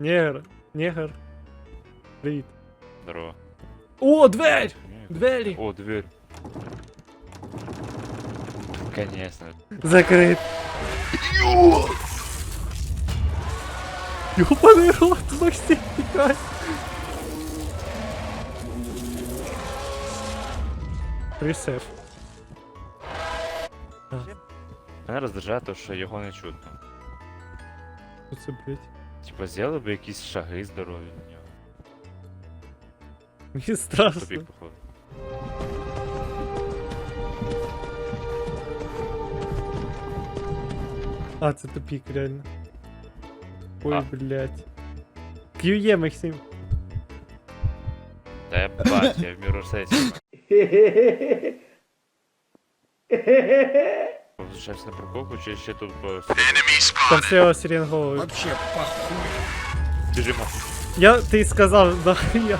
Негр. Негр. Привіт. Здорово. О, дверь! Ні. Двері! О, дверь. Конечно. Закрит. Ёбаный рот, Максим, тікай. Присев. Мене роздражає те, що його не чутно. Що це, блядь? Типа, зробили б якісь шаги здорові в нього. Мені страшно. Тобі походу. А, це тупік, реально. Ой, А. блядь. QE, Максим. Та я бачу, я в міру сесії. Возвращаєшся на парковку, чи ще тут по... Там все сиренговий. Вообще похуй. Біжимо. Я, ти сказав, да, я.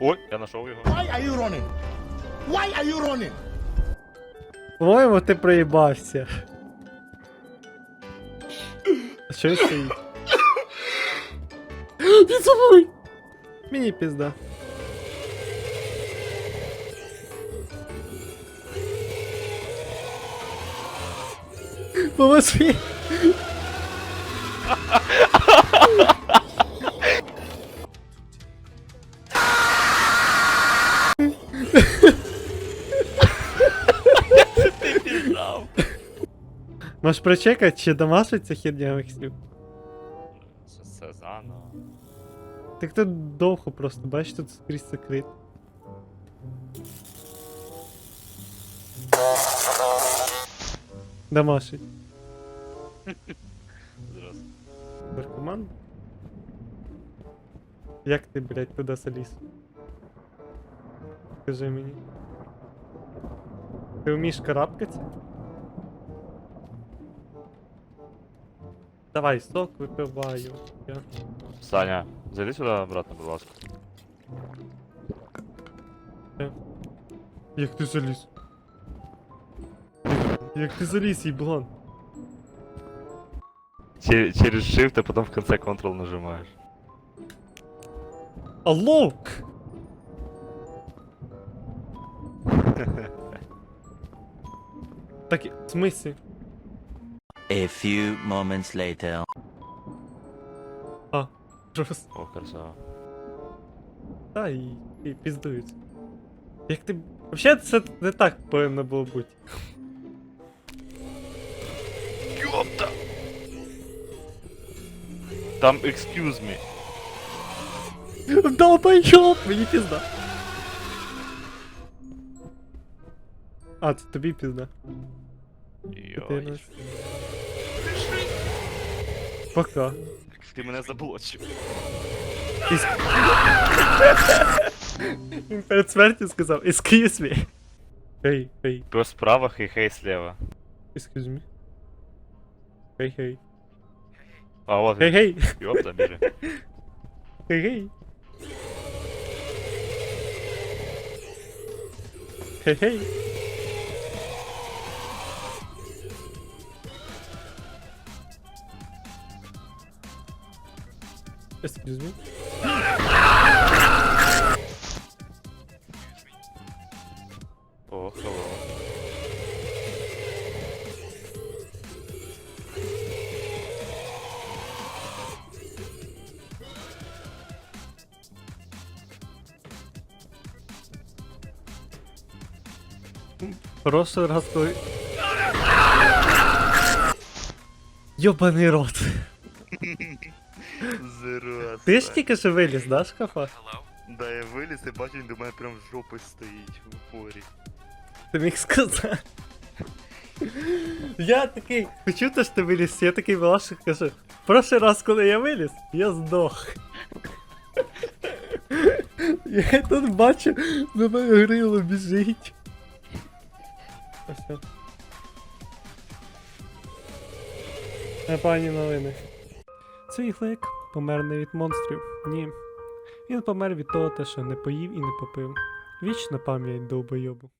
Ой, я знайшов його. Why are you running? Why are you running? По-моєму, ти проїбався. А Що стоїть? Мені пізда. Поможи! Можеш прочекати, чи домашить ця херня Максим? Це, це заново. Так тут довго просто, бачиш, тут скрізь закрит. Домашить. Зразу. Наркоман? Як ти, блядь, туди заліз? Скажи мені. Ти вмієш карабкатися? Давай, сок випиваю. Я... Саня, зайди сюди обратно, будь ласка. Як ти заліз? Як ти заліз, їблан? Че- через Shift, а потом в конце Ctrl нажимаешь. Алло! Так, і- в смысле? A few moments later. А, просто. О, красава. Та і, і піздують. Як ти. Вообще це не так повинно було бути. Ёпта! Там excuse me. Долбойоб! Мені пізда. А, це тобі пізда. Ти Йой. нас- Пока. Ти мене заблочив. Він перед смертю сказав, excuse me. Hey, hey, Пес справа, хей-хей слева. excuse me. Hej, hej. Aa var. Hey hey. Hey hey. Hey hey. Excuse me. Oh, hello. Прошлый раз коли... Ёбаний рот. Зеро. Ти ж тільки що виліз, да, з шкафа? Да, я виліз і бачу, він до мене прям жопою стоїть в упорі. Ти міг сказати. Я такий, почув те, що ти виліз, я такий Волошик кажу. Прошлий раз, коли я виліз, я здох. Я тут бачу, на мене грило біжить. Ось. пані новини. Цей глек помер не від монстрів. Ні. Він помер від того, що не поїв і не попив. Вічна пам'ять довбойобу.